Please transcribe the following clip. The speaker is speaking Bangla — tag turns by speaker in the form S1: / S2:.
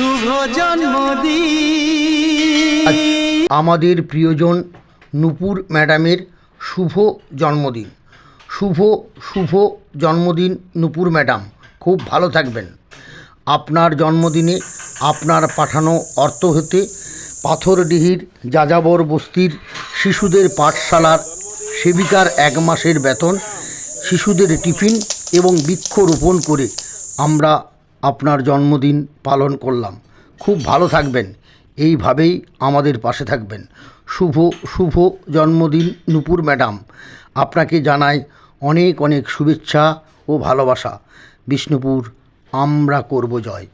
S1: শুভ আচ্ছা, জন্মদিন। আমাদের প্রিয়জন নুপুর ম্যাডামের শুভ জন্মদিন। শুভ শুভ জন্মদিন নুপুর ম্যাডাম। খুব ভালো থাকবেন। আপনার জন্মদিনে আপনার পাঠানো অর্থ হতে পাথরডিহির যাযাবর বস্তির শিশুদের পাঠশালার সেবিকার এক মাসের বেতন শিশুদের টিফিন এবং বৃক্ষ রোপণ করে আমরা আপনার জন্মদিন পালন করলাম। খুব ভালো থাকবেন। এইভাবেই আমাদের পাশে থাকবেন। শুভ শুভ জন্মদিন নুপুর ম্যাডাম। আপনাকে জানাই অনেক অনেক শুভেচ্ছা ও ভালোবাসা। বিষ্ণুপুর, আমরা করব জয়।